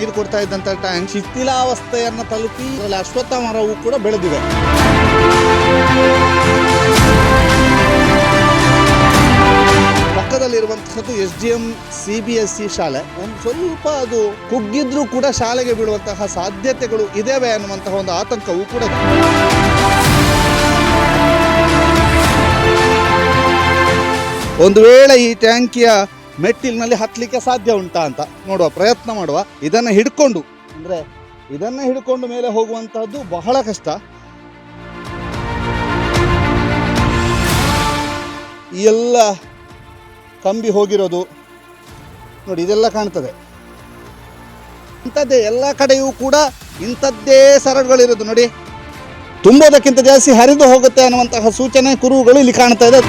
ನೀರು ಕೊಡ್ತಾ ಇದ್ದಂಥ ಟ್ಯಾಂಕ್ ಶಿಥಿಲಾವಸ್ಥೆಯನ್ನು ತಲುಪಿ ಅದರಲ್ಲಿ ಅಶ್ವತ್ಥ ಮರವು ಕೂಡ ಬೆಳೆದಿದೆ. ಪಕ್ಕದಲ್ಲಿರುವಂತಹದ್ದು S D M C B S C ಶಾಲೆ. ಒಂದು ಸ್ವಲ್ಪ ಅದು ಕುಗ್ಗಿದ್ರೂ ಕೂಡ ಶಾಲೆಗೆ ಬೀಳುವಂತಹ ಸಾಧ್ಯತೆಗಳು ಇದಾವೆ ಅನ್ನುವಂತಹ ಒಂದು ಆತಂಕವೂ ಕೂಡ ಒಂದು ವೇಳೆ ಈ ಟ್ಯಾಂಕಿಯ ಮೆಟ್ಟಿಲಿನಲ್ಲಿ ಹತ್ತಲಿಕ್ಕೆ ಸಾಧ್ಯ ಉಂಟಾ ಅಂತ ನೋಡುವ ಪ್ರಯತ್ನ ಮಾಡುವ. ಇದನ್ನು ಹಿಡ್ಕೊಂಡು, ಅಂದರೆ ಇದನ್ನು ಹಿಡ್ಕೊಂಡು ಮೇಲೆ ಹೋಗುವಂತಹದ್ದು ಬಹಳ ಕಷ್ಟ. ಈ ಎಲ್ಲ ಕಂಬಿ ಹೋಗಿರೋದು, ನೋಡಿ ಇದೆಲ್ಲ ಕಾಣ್ತದೆ. ಇಂಥದ್ದೇ ಎಲ್ಲ ಕಡೆಯೂ ಕೂಡ ಇಂಥದ್ದೇ ಸರಳುಗಳಿರೋದು, ನೋಡಿ. ತುಂಬೋದಕ್ಕಿಂತ ಜಾಸ್ತಿ ಹರಿದು ಹೋಗುತ್ತೆ ಅನ್ನುವಂತಹ ಸೂಚನೆ, ಕುರುಹುಗಳು ಇಲ್ಲಿ ಕಾಣ್ತಾ ಇದು.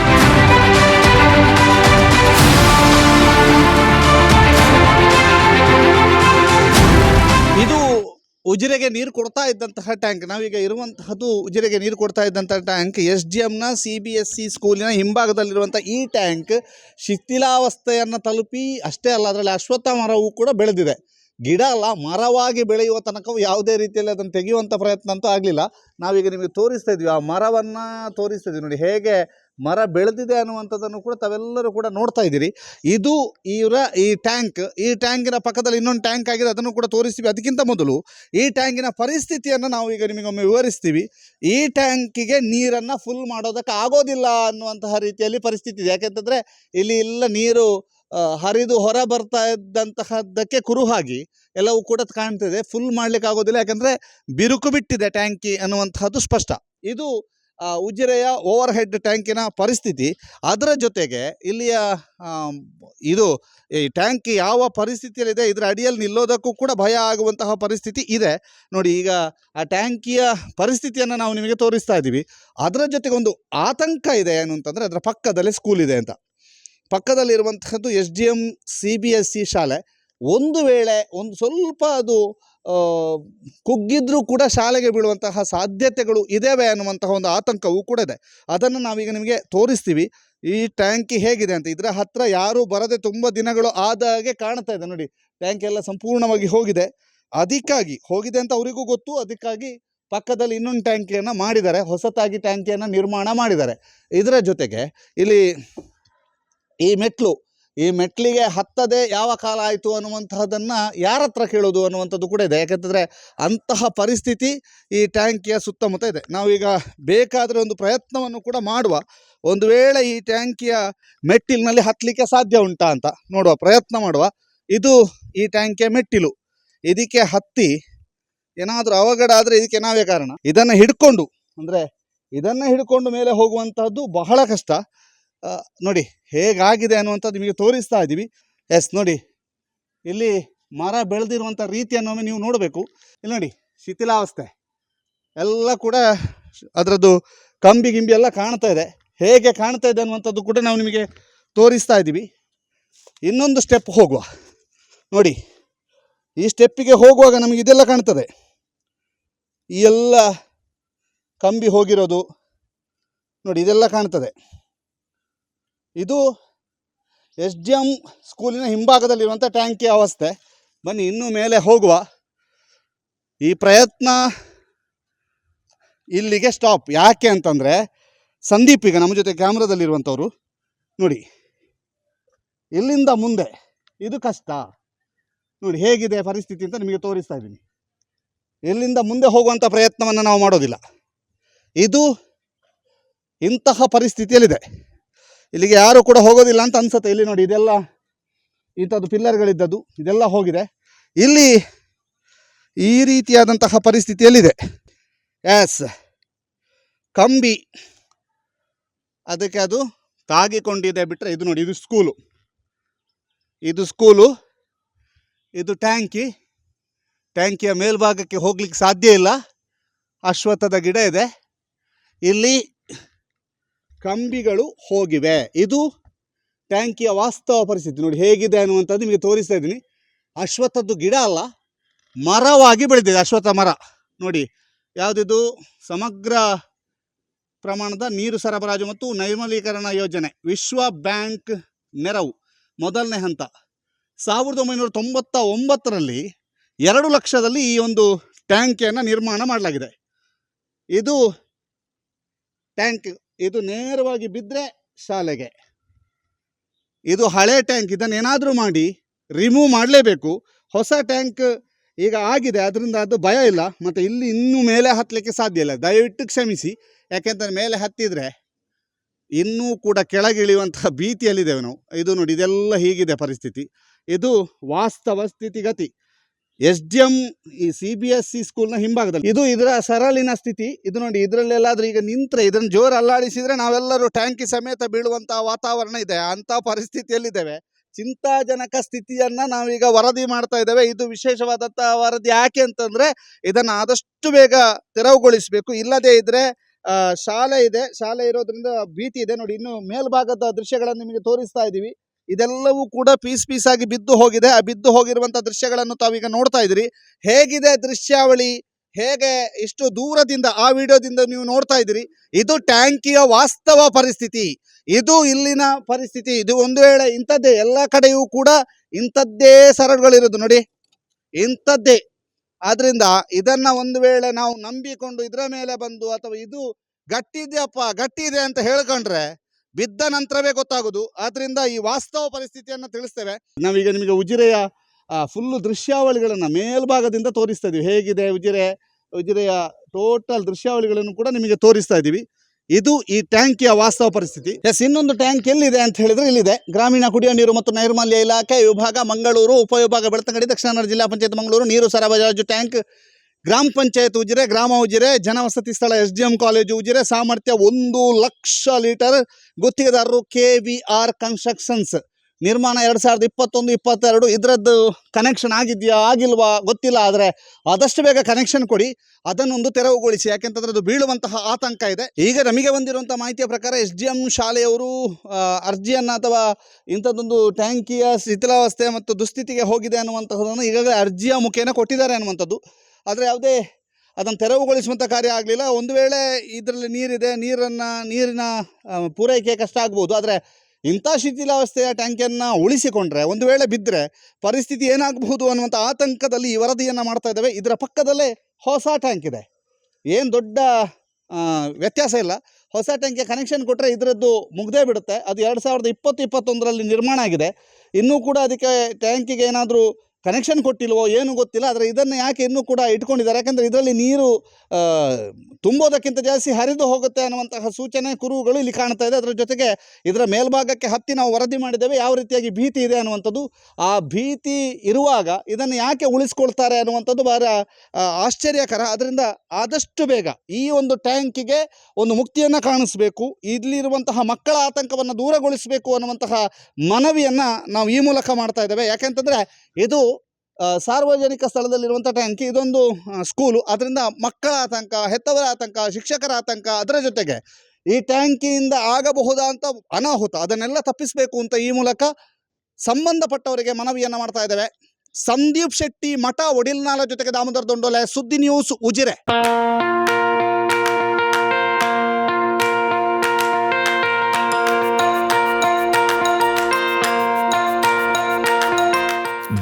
ಉಜಿರೆಗೆ ನೀರು ಕೊಡ್ತಾ ಇದ್ದಂತಹ ಟ್ಯಾಂಕ್, ನಾವೀಗ ಇರುವಂತಹದ್ದು ಉಜಿರೆಗೆ ನೀರು ಕೊಡ್ತಾ ಇದ್ದಂಥ ಟ್ಯಾಂಕ್, ಎಸ್ ಡಿ ಎಮ್ನ ಸಿ ಬಿ ಎಸ್ ಸಿ ಸ್ಕೂಲಿನ ಹಿಂಭಾಗದಲ್ಲಿರುವಂಥ ಈ ಟ್ಯಾಂಕ್ ಶಿಥಿಲಾವಸ್ಥೆಯನ್ನು ತಲುಪಿ, ಅಷ್ಟೇ ಅಲ್ಲ, ಅದರಲ್ಲಿ ಅಶ್ವತ್ಥ ಮರವು ಕೂಡ ಬೆಳೆದಿದೆ. ಗಿಡ ಅಲ್ಲ, ಮರವಾಗಿ ಬೆಳೆಯುವ ತನಕವೂ ಯಾವುದೇ ರೀತಿಯಲ್ಲಿ ಅದನ್ನು ತೆಗೆಯುವಂಥ ಪ್ರಯತ್ನ ಅಂತೂ ಆಗಲಿಲ್ಲ. ನಾವೀಗ ನಿಮಗೆ ತೋರಿಸ್ತಾ ಇದ್ವಿ, ಆ ಮರವನ್ನು ತೋರಿಸ್ತಾ ಇದ್ವಿ ನೋಡಿ, ಹೇಗೆ ಮರ ಬೆಳೆದಿದೆ ಅನ್ನುವಂಥದ್ದನ್ನು ಕೂಡ ತಾವೆಲ್ಲರೂ ಕೂಡ ನೋಡ್ತಾ ಇದ್ದೀರಿ. ಇದು ಇವರ ಈ ಟ್ಯಾಂಕ್, ಈ ಟ್ಯಾಂಕಿನ ಪಕ್ಕದಲ್ಲಿ ಇನ್ನೊಂದು ಟ್ಯಾಂಕ್ ಆಗಿದೆ, ಅದನ್ನು ಕೂಡ ತೋರಿಸ್ತೀವಿ. ಅದಕ್ಕಿಂತ ಮೊದಲು ಈ ಟ್ಯಾಂಕಿನ ಪರಿಸ್ಥಿತಿಯನ್ನು ನಾವು ಈಗ ನಿಮಗೊಮ್ಮೆ ವಿವರಿಸ್ತೀವಿ. ಈ ಟ್ಯಾಂಕಿಗೆ ನೀರನ್ನು ಫುಲ್ ಮಾಡೋದಕ್ಕೆ ಆಗೋದಿಲ್ಲ ಅನ್ನುವಂತಹ ರೀತಿಯಲ್ಲಿ ಪರಿಸ್ಥಿತಿ ಇದೆ. ಯಾಕೆಂತಂದರೆ ಇಲ್ಲಿ ಎಲ್ಲ ನೀರು ಹರಿದು ಹೊರ ಬರ್ತಾ ಇದ್ದಂತಹದ್ದಕ್ಕೆ ಕುರುಹಾಗಿ ಎಲ್ಲವೂ ಕೂಡ ಕಾಣ್ತಿದೆ. ಫುಲ್ ಮಾಡ್ಲಿಕ್ಕೆ ಆಗೋದಿಲ್ಲ. ಯಾಕಂದರೆ ಬಿರುಕು ಬಿಟ್ಟಿದೆ ಟ್ಯಾಂಕಿ ಅನ್ನುವಂತಹದ್ದು ಸ್ಪಷ್ಟ. ಇದು ಉಜಿರೆಯ ಓವರ್ ಹೆಡ್ ಟ್ಯಾಂಕಿನ ಪರಿಸ್ಥಿತಿ. ಅದರ ಜೊತೆಗೆ ಇಲ್ಲಿಯ ಇದು, ಈ ಟ್ಯಾಂಕ್ ಯಾವ ಪರಿಸ್ಥಿತಿಯಲ್ಲಿದೆ, ಇದರ ಅಡಿಯಲ್ಲಿ ನಿಲ್ಲೋದಕ್ಕೂ ಕೂಡ ಭಯ ಆಗುವಂತಹ ಪರಿಸ್ಥಿತಿ ಇದೆ. ನೋಡಿ, ಈಗ ಆ ಟ್ಯಾಂಕಿಯ ಪರಿಸ್ಥಿತಿಯನ್ನು ನಾವು ನಿಮಗೆ ತೋರಿಸ್ತಾ ಇದ್ದೀವಿ. ಅದರ ಜೊತೆಗೆ ಒಂದು ಆತಂಕ ಇದೆ ಏನು ಅಂತಂದರೆ, ಅದರ ಪಕ್ಕದಲ್ಲೇ ಸ್ಕೂಲ್ ಇದೆ ಅಂತ. ಪಕ್ಕದಲ್ಲಿರುವಂತಹದ್ದು S D M C B S C ಶಾಲೆ. ಒಂದು ವೇಳೆ ಒಂದು ಸ್ವಲ್ಪ ಅದು ಕುಗ್ಗಿದ್ರೂ ಕೂಡ ಶಾಲೆಗೆ ಬೀಳುವಂತಹ ಸಾಧ್ಯತೆಗಳು ಇದ್ದಾವೆ ಅನ್ನುವಂತಹ ಒಂದು ಆತಂಕವೂ ಕೂಡ ಇದೆ. ಅದನ್ನು ನಾವೀಗ ನಿಮಗೆ ತೋರಿಸ್ತೀವಿ. ಈ ಟ್ಯಾಂಕಿ ಹೇಗಿದೆ ಅಂತ. ಇದರ ಹತ್ರ ಯಾರೂ ಬರದೆ ತುಂಬ ದಿನಗಳು ಆದ ಹಾಗೆ ಕಾಣ್ತಾ ಇದೆ. ನೋಡಿ, ಟ್ಯಾಂಕ್ ಎಲ್ಲ ಸಂಪೂರ್ಣವಾಗಿ ಹೋಗಿದೆ. ಅದಕ್ಕಾಗಿ, ಹೋಗಿದೆ ಅಂತ ಅವರಿಗೂ ಗೊತ್ತು. ಅದಕ್ಕಾಗಿ ಪಕ್ಕದಲ್ಲಿ ಇನ್ನೊಂದು ಟ್ಯಾಂಕಿಯನ್ನು ಮಾಡಿದ್ದಾರೆ. ಹೊಸತಾಗಿ ಟ್ಯಾಂಕಿಯನ್ನು ನಿರ್ಮಾಣ ಮಾಡಿದ್ದಾರೆ. ಇದರ ಜೊತೆಗೆ ಇಲ್ಲಿ ಈ ಮೆಟ್ಲು ಈ ಮೆಟ್ಲಿಗೆ ಹತ್ತದೆ ಯಾವ ಕಾಲ ಆಯಿತು ಅನ್ನುವಂತಹದನ್ನು ಯಾರ ಹತ್ರ ಕೇಳೋದು ಅನ್ನುವಂಥದ್ದು ಕೂಡ ಇದೆ. ಯಾಕಂತಂದರೆ ಅಂತಹ ಪರಿಸ್ಥಿತಿ ಈ ಟ್ಯಾಂಕಿಯ ಸುತ್ತಮುತ್ತ ಇದೆ. ನಾವೀಗ ಬೇಕಾದರೆ ಒಂದು ಪ್ರಯತ್ನವನ್ನು ಕೂಡ ಮಾಡುವ ಒಂದು ವೇಳೆ ಈ ಟ್ಯಾಂಕಿಯ ಮೆಟ್ಟಿಲಿನಲ್ಲಿ ಹತ್ತಲಿಕ್ಕೆ ಸಾಧ್ಯ ಉಂಟಾ ಅಂತ ನೋಡುವ ಪ್ರಯತ್ನ ಮಾಡುವ. ಇದು ಈ ಟ್ಯಾಂಕಿಯ ಮೆಟ್ಟಿಲು. ಇದಕ್ಕೆ ಹತ್ತಿ. ಏನಾದರೂ ಅವಘಡ ಆದರೆ ಇದಕ್ಕೆ ನಾವೇ ಕಾರಣ. ಇದನ್ನು ಹಿಡ್ಕೊಂಡು ಅಂದರೆ ಇದನ್ನು ಹಿಡ್ಕೊಂಡು ಮೇಲೆ ಹೋಗುವಂತಹದ್ದು ಬಹಳ ಕಷ್ಟ. ನೋಡಿ ಹೇಗಾಗಿದೆ ಅನ್ನುವಂಥದ್ದು ನಿಮಗೆ ತೋರಿಸ್ತಾ ಇದ್ದೀವಿ. ಎಸ್ ನೋಡಿ. ಇಲ್ಲಿ ಮರ ಬೆಳೆದಿರುವಂಥ ರೀತಿಯನ್ನು ಒಮ್ಮೆ ನೀವು ನೋಡಬೇಕು. ಇಲ್ಲಿ ನೋಡಿ, ಶಿಥಿಲಾವಸ್ಥೆ. ಎಲ್ಲ ಕೂಡ ಅದರದ್ದು ಕಂಬಿ ಗಿಂಬಿ ಎಲ್ಲ ಕಾಣ್ತಾ ಇದೆ. ಹೇಗೆ ಕಾಣ್ತಾ ಇದೆ ಅನ್ನುವಂಥದ್ದು ಕೂಡ ನಾವು ನಿಮಗೆ ತೋರಿಸ್ತಾ ಇದ್ದೀವಿ. ಇನ್ನೊಂದು ಸ್ಟೆಪ್ ಹೋಗುವ. ನೋಡಿ, ಈ ಸ್ಟೆಪ್ಪಿಗೆ ಹೋಗುವಾಗ ನಮಗೆ ಇದೆಲ್ಲ ಕಾಣ್ತದೆ. ಈ ಎಲ್ಲ ಕಂಬಿ ಹೋಗಿರೋದು ನೋಡಿ, ಇದೆಲ್ಲ ಕಾಣ್ತದೆ. ಇದು ಎಸ್ ಡಿ ಎಂ ಸ್ಕೂಲಿನ ಹಿಂಭಾಗದಲ್ಲಿರುವಂಥ ಟ್ಯಾಂಕಿಯ ಅವಸ್ಥೆ. ಬನ್ನಿ, ಇನ್ನೂ ಮೇಲೆ ಹೋಗುವ. ಈ ಪ್ರಯತ್ನ ಇಲ್ಲಿಗೆ ಸ್ಟಾಪ್ ಯಾಕೆ ಅಂತಂದರೆ, ಸಂದೀಪ್ ಈಗ ನಮ್ಮ ಜೊತೆ ಕ್ಯಾಮ್ರಾದಲ್ಲಿರುವಂಥವ್ರು. ನೋಡಿ, ಇಲ್ಲಿಂದ ಮುಂದೆ ಇದು ಕಷ್ಟ. ನೋಡಿ, ಹೇಗಿದೆ ಪರಿಸ್ಥಿತಿ ಅಂತ ನಿಮಗೆ ತೋರಿಸ್ತಾ ಇದ್ದೀನಿ. ಇಲ್ಲಿಂದ ಮುಂದೆ ಹೋಗುವಂಥ ಪ್ರಯತ್ನವನ್ನು ನಾವು ಮಾಡೋದಿಲ್ಲ. ಇದು ಇಂತಹ ಪರಿಸ್ಥಿತಿಯಲ್ಲಿದೆ. ಇಲ್ಲಿಗೆ ಯಾರು ಕೂಡ ಹೋಗೋದಿಲ್ಲ ಅಂತ ಅನ್ಸುತ್ತೆ ಇಲ್ಲಿ ನೋಡಿ, ಇದೆಲ್ಲ ಇಂಥದ್ದು ಪಿಲ್ಲರ್ಗಳಿದ್ದದ್ದು, ಇದೆಲ್ಲ ಹೋಗಿದೆ. ಇಲ್ಲಿ ಈ ರೀತಿಯಾದಂತಹ ಪರಿಸ್ಥಿತಿಯಲ್ಲಿದೆ. ಎಸ್ ಕಂಬಿ. ಅದಕ್ಕೆ ಅದು ತಾಗಿಕೊಂಡಿದೆ ಬಿಟ್ಟರೆ ಇದು ನೋಡಿ, ಇದು ಸ್ಕೂಲು. ಇದು ಸ್ಕೂಲು, ಇದು ಟ್ಯಾಂಕಿ. ಟ್ಯಾಂಕಿಯ ಮೇಲ್ಭಾಗಕ್ಕೆ ಹೋಗ್ಲಿಕ್ಕೆ ಸಾಧ್ಯ ಇಲ್ಲ. ಅಶ್ವತ್ಥದ ಗಿಡ ಇದೆ. ಇಲ್ಲಿ ಕಂಬಿಗಳು ಹೋಗಿವೆ. ಇದು ಟ್ಯಾಂಕಿಯ ವಾಸ್ತವ ಪರಿಸ್ಥಿತಿ. ನೋಡಿ ಹೇಗಿದೆ ಅನ್ನುವಂಥದ್ದು ನಿಮಗೆ ತೋರಿಸ್ತಾ ಇದ್ದೀನಿ. ಅಶ್ವತ್ಥದ್ದು ಗಿಡ ಅಲ್ಲ, ಮರವಾಗಿ ಬೆಳೆದಿದೆ ಅಶ್ವತ್ಥ ಮರ. ನೋಡಿ, ಯಾವುದಿದು? ಸಮಗ್ರ ಪ್ರಮಾಣದ ನೀರು ಸರಬರಾಜು ಮತ್ತು ನೈರ್ಮಲೀಕರಣ ಯೋಜನೆ. ವಿಶ್ವ ಬ್ಯಾಂಕ್ ನೆರವು, ಮೊದಲನೇ ಹಂತ. ಸಾವಿರದ ಒಂಬೈನೂರ ತೊಂಬತ್ತ ಒಂಬತ್ತರಲ್ಲಿ ಎರಡು ಲಕ್ಷದಲ್ಲಿ ಈ ಒಂದು ಟ್ಯಾಂಕಿಯನ್ನು ನಿರ್ಮಾಣ ಮಾಡಲಾಗಿದೆ. ಇದು ಟ್ಯಾಂಕ್ ಇದು ನೇರವಾಗಿ ಬಿದ್ದರೆ ಶಾಲೆಗೆ. ಇದು ಹಳೆ ಟ್ಯಾಂಕ್ ಇದನ್ನು ಏನಾದರೂ ಮಾಡಿ ರಿಮೂವ್ ಮಾಡಲೇಬೇಕು. ಹೊಸ ಟ್ಯಾಂಕ್ ಈಗ ಆಗಿದೆ ಅದರಿಂದ ಅದು ಭಯ ಇಲ್ಲ. ಮತ್ತು ಇಲ್ಲಿ ಇನ್ನೂ ಮೇಲೆ ಹತ್ತಲಿಕ್ಕೆ ಸಾಧ್ಯ ಇಲ್ಲ. ದಯವಿಟ್ಟು ಕ್ಷಮಿಸಿ. ಯಾಕೆಂತಂದರೆ ಮೇಲೆ ಹತ್ತಿದರೆ ಇನ್ನೂ ಕೂಡ ಕೆಳಗಿಳಿಯುವಂತಹ ಭೀತಿಯಲ್ಲಿದ್ದೇವೆ ನಾವು. ಇದು ನೋಡಿ, ಇದೆಲ್ಲ ಹೀಗಿದೆ ಪರಿಸ್ಥಿತಿ. ಇದು ವಾಸ್ತವ ಸ್ಥಿತಿಗತಿ. ಎಸ್ ಡಿ ಎಂ ಈ ಸಿ ಬಿ ಎಸ್ ಸಿ ಸ್ಕೂಲ್ನ ಹಿಂಭಾಗದಲ್ಲಿ. ಇದು ಇದರ ಸರಳಿನ ಸ್ಥಿತಿ. ಇದು ನೋಡಿ ಇದರಲ್ಲೆಲ್ಲಾದ್ರೂ ಈಗ ನಿಂತರೆ ಇದನ್ನು ಜೋರು ಅಲ್ಲಾಡಿಸಿದ್ರೆ ನಾವೆಲ್ಲರೂ ಟ್ಯಾಂಕಿ ಸಮೇತ ಬೀಳುವಂತಹ ವಾತಾವರಣ ಇದೆ. ಅಂತ ಪರಿಸ್ಥಿತಿಯಲ್ಲಿದ್ದೇವೆ. ಚಿಂತಾಜನಕ ಸ್ಥಿತಿಯನ್ನ ನಾವೀಗ ವರದಿ ಮಾಡ್ತಾ ಇದ್ದೇವೆ. ಇದು ವಿಶೇಷವಾದಂತಹ ವರದಿ ಯಾಕೆ ಅಂತಂದ್ರೆ ಇದನ್ನ ಆದಷ್ಟು ಬೇಗ ತೆರವುಗೊಳಿಸಬೇಕು. ಇಲ್ಲದೇ ಇದ್ರೆ ಆ, ಶಾಲೆ ಇದೆ. ಶಾಲೆ ಇರೋದ್ರಿಂದ ಭೀತಿ ಇದೆ. ನೋಡಿ ಇನ್ನು ಮೇಲ್ಭಾಗದ ದೃಶ್ಯಗಳನ್ನು ನಿಮಗೆ ತೋರಿಸ್ತಾ ಇದ್ದೀವಿ. ಇದೆಲ್ಲವೂ ಕೂಡ ಪೀಸ್ ಪೀಸ್ ಆಗಿ ಬಿದ್ದು ಹೋಗಿದೆ. ಆ ಬಿದ್ದು ಹೋಗಿರುವಂತ ದೃಶ್ಯಗಳನ್ನು ತಾವೀಗ ನೋಡ್ತಾ ಇದ್ದೀರಿ. ಹೇಗಿದೆ ದೃಶ್ಯಾವಳಿ? ಹೇಗೆ ಇಷ್ಟು ದೂರದಿಂದ ಆ ವಿಡಿಯೋದಿಂದ ನೀವು ನೋಡ್ತಾ ಇದ್ದೀರಿ? ಇದು ಟ್ಯಾಂಕಿಯ ವಾಸ್ತವ ಪರಿಸ್ಥಿತಿ. ಇದು ಇಲ್ಲಿನ ಪರಿಸ್ಥಿತಿ. ಇದು ಒಂದು ವೇಳೆ ಇಂಥದ್ದೇ ಎಲ್ಲ ಕಡೆಯೂ ಕೂಡ ಇಂಥದ್ದೇ ಸರಳುಗಳಿರೋದು ನೋಡಿ. ಇಂಥದ್ದೇ. ಆದ್ರಿಂದ ಇದನ್ನ ಒಂದು ವೇಳೆ ನಾವು ನಂಬಿಕೊಂಡು ಇದರ ಮೇಲೆ ಬಂದು ಅಥವಾ ಇದು ಗಟ್ಟಿ ಇದೆಯಪ್ಪ ಗಟ್ಟಿ ಅಂತ ಹೇಳ್ಕೊಂಡ್ರೆ ಬಿದ್ದ ನಂತರವೇ ಗೊತ್ತಾಗೋದು. ಆದ್ದರಿಂದ ಈ ವಾಸ್ತವ ಪರಿಸ್ಥಿತಿಯನ್ನು ತಿಳಿಸ್ತೇವೆ. ನಾವೀಗ ನಿಮಗೆ ಉಜಿರೆಯ ಫುಲ್ಲು ದೃಶ್ಯಾವಳಿಗಳನ್ನು ಮೇಲ್ಭಾಗದಿಂದ ತೋರಿಸ್ತಾ ಇದ್ದೀವಿ ಹೇಗಿದೆ ಉಜಿರೆ, ಉಜಿರೆಯ ಟೋಟಲ್ ದೃಶ್ಯಾವಳಿಗಳನ್ನು ಕೂಡ ನಿಮಗೆ ತೋರಿಸ್ತಾ ಇದ್ದೀವಿ ಇದು ಈ ಟ್ಯಾಂಕಿಯ ವಾಸ್ತವ ಪರಿಸ್ಥಿತಿ. ಎಸ್ ಇನ್ನೊಂದು ಟ್ಯಾಂಕ್ ಎಲ್ಲಿದೆ ಅಂತ ಹೇಳಿದ್ರೆ ಇಲ್ಲಿದೆ. ಗ್ರಾಮೀಣ ಕುಡಿಯುವ ನೀರು ಮತ್ತು ನೈರ್ಮಲ್ಯ ಇಲಾಖೆ ವಿಭಾಗ, ಮಂಗಳೂರು ಉಪವಿಭಾಗ, ಬೆಳತಂಗಡಿ, ದಕ್ಷಿಣ ಕನ್ನಡ ಜಿಲ್ಲಾ ಪಂಚಾಯತ್, ಮಂಗಳೂರು, ನೀರು ಸರಬರಾಜು ಟ್ಯಾಂಕ್ ಗ್ರಾಮ ಪಂಚಾಯತ್ ಉಜಿರೆ, ಗ್ರಾಮ ಉಜಿರೆ, ಜನವಸತಿ ಸ್ಥಳ S D M college Ujire, ಸಾಮರ್ಥ್ಯ ಒಂದು ಲಕ್ಷ ಲೀಟರ್ ಗುತ್ತಿಗೆದಾರರು ಕೆ ವಿ ಆರ್ ಕನ್ಸ್ಟ್ರಕ್ಷನ್ಸ್. ನಿರ್ಮಾಣ ಎರಡು ಸಾವಿರದ ಇಪ್ಪತ್ತೊಂದು, ಇಪ್ಪತ್ತೆರಡು ಇದರದ್ದು ಕನೆಕ್ಷನ್ ಆಗಿದೆಯಾ, ಆಗಿಲ್ವಾ ಗೊತ್ತಿಲ್ಲ, ಆದರೆ ಆದಷ್ಟು ಬೇಗ ಕನೆಕ್ಷನ್ ಕೊಡಿ. ಅದನ್ನೊಂದು ತೆರವುಗೊಳಿಸಿ, ಯಾಕೆಂತಂದ್ರೆ ಅದು ಬೀಳುವಂತಹ ಆತಂಕ ಇದೆ. ಈಗ ನಮಗೆ ಬಂದಿರುವಂಥ ಮಾಹಿತಿಯ ಪ್ರಕಾರ ಎಸ್ ಡಿ ಎಂ ಶಾಲೆಯವರು ಅರ್ಜಿಯನ್ನು ಅಥವಾ ಇಂಥದ್ದೊಂದು ಟ್ಯಾಂಕಿಯ ಶಿಥಿಲಾವಸ್ಥೆ ಮತ್ತು ದುಸ್ಥಿತಿಗೆ ಹೋಗಿದೆ ಅನ್ನುವಂತಹದನ್ನು ಈಗಾಗಲೇ ಅರ್ಜಿಯ ಮುಖೇನ ಕೊಟ್ಟಿದ್ದಾರೆ ಅನ್ನುವಂಥದ್ದು. ಆದರೆ ಯಾವುದೇ ಅದನ್ನು ತೆರವುಗೊಳಿಸುವಂಥ ಕಾರ್ಯ ಆಗಲಿಲ್ಲ. ಒಂದು ವೇಳೆ ಇದರಲ್ಲಿ ನೀರಿದೆ, ನೀರನ್ನು, ನೀರಿನ ಪೂರೈಕೆ ಕಷ್ಟ ಆಗ್ಬೋದು. ಆದರೆ ಇಂಥ ಶಿಥಿಲಾವಸ್ಥೆಯ ಟ್ಯಾಂಕಿಯನ್ನು ಉಳಿಸಿಕೊಂಡ್ರೆ, ಒಂದು ವೇಳೆ ಬಿದ್ದರೆ ಪರಿಸ್ಥಿತಿ ಏನಾಗಬಹುದು ಅನ್ನುವಂಥ ಆತಂಕದಲ್ಲಿ ಈ ವರದಿಯನ್ನು ಮಾಡ್ತಾ ಇದ್ದಾವೆ. ಇದರ ಪಕ್ಕದಲ್ಲೇ ಹೊಸ ಟ್ಯಾಂಕ್ ಇದೆ. ಏನು ದೊಡ್ಡ ವ್ಯತ್ಯಾಸ ಇಲ್ಲ. ಹೊಸ ಟ್ಯಾಂಕ್ಗೆ ಕನೆಕ್ಷನ್ ಕೊಟ್ಟರೆ ಇದರದ್ದು ಮುಗ್ದೇ ಬಿಡುತ್ತೆ. ಅದು ಎರಡು ಸಾವಿರದ ಇಪ್ಪತ್ತು, ಇಪ್ಪತ್ತೊಂದರಲ್ಲಿ ನಿರ್ಮಾಣ ಆಗಿದೆ. ಇನ್ನೂ ಕೂಡ ಅದಕ್ಕೆ ಟ್ಯಾಂಕಿಗೆ ಏನಾದರೂ ಕನೆಕ್ಷನ್ ಕೊಟ್ಟಿಲ್ವೋ ಏನು ಗೊತ್ತಿಲ್ಲ, ಆದರೆ ಇದನ್ನು ಯಾಕೆ ಇನ್ನೂ ಕೂಡ ಇಟ್ಕೊಂಡಿದ್ದಾರೆ? ಯಾಕಂದರೆ ಇದರಲ್ಲಿ ನೀರು ತುಂಬೋದಕ್ಕಿಂತ ಜಾಸ್ತಿ ಹರಿದು ಹೋಗುತ್ತೆ ಅನ್ನುವಂತಹ ಸೂಚನೆ ಕುರುಗಳು ಇಲ್ಲಿ ಕಾಣ್ತಾ ಇದೆ. ಅದರ ಜೊತೆಗೆ ಇದರ ಮೇಲ್ಭಾಗಕ್ಕೆ ಹತ್ತಿ ನಾವು ವರದಿ ಮಾಡಿದ್ದೇವೆ. ಯಾವ ರೀತಿಯಾಗಿ ಭೀತಿ ಇದೆ ಅನ್ನುವಂಥದ್ದು. ಆ ಭೀತಿ ಇರುವಾಗ ಇದನ್ನು ಯಾಕೆ ಉಳಿಸ್ಕೊಳ್ತಾರೆ ಅನ್ನುವಂಥದ್ದು ಬಹಳ ಆಶ್ಚರ್ಯಕರ. ಅದರಿಂದ ಆದಷ್ಟು ಬೇಗ ಈ ಒಂದು ಟ್ಯಾಂಕಿಗೆ ಒಂದು ಮುಕ್ತಿಯನ್ನು ಕಾಣಿಸಬೇಕು. ಇಲ್ಲಿರುವಂತಹ ಮಕ್ಕಳ ಆತಂಕವನ್ನು ದೂರಗೊಳಿಸಬೇಕು ಅನ್ನುವಂತಹ ಮನವಿಯನ್ನು ನಾವು ಈ ಮೂಲಕ ಮಾಡ್ತಾ ಇದ್ದೇವೆ. ಯಾಕೆಂತಂದರೆ ಇದು ಸಾರ್ವಜನಿಕ ಸ್ಥಳದಲ್ಲಿರುವಂಥ ಟ್ಯಾಂಕ್ ಇದೊಂದು ಸ್ಕೂಲು ಅದರಿಂದ ಮಕ್ಕಳ ಆತಂಕ, ಹೆತ್ತವರ ಆತಂಕ, ಶಿಕ್ಷಕರ ಆತಂಕ ಅದರ ಜೊತೆಗೆ ಈ ಟ್ಯಾಂಕಿಯಿಂದ ಆಗಬಹುದಾದಂಥ ಅನಾಹುತ, ಅದನ್ನೆಲ್ಲ ತಪ್ಪಿಸಬೇಕು ಅಂತ ಈ ಮೂಲಕ ಸಂಬಂಧಪಟ್ಟವರಿಗೆ ಮನವಿಯನ್ನು ಮಾಡ್ತಾ ಇದ್ದೇವೆ. ಸಂದೀಪ್ ಶೆಟ್ಟಿ ಮಠ, ಒಡಿಲ್ನಾಳ ಜೊತೆಗೆ ದಾಮೋದರ ದೊಂಡೋಲೆ, ಸುದ್ದಿ news Ujire.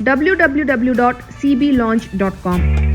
www.cblaunch.com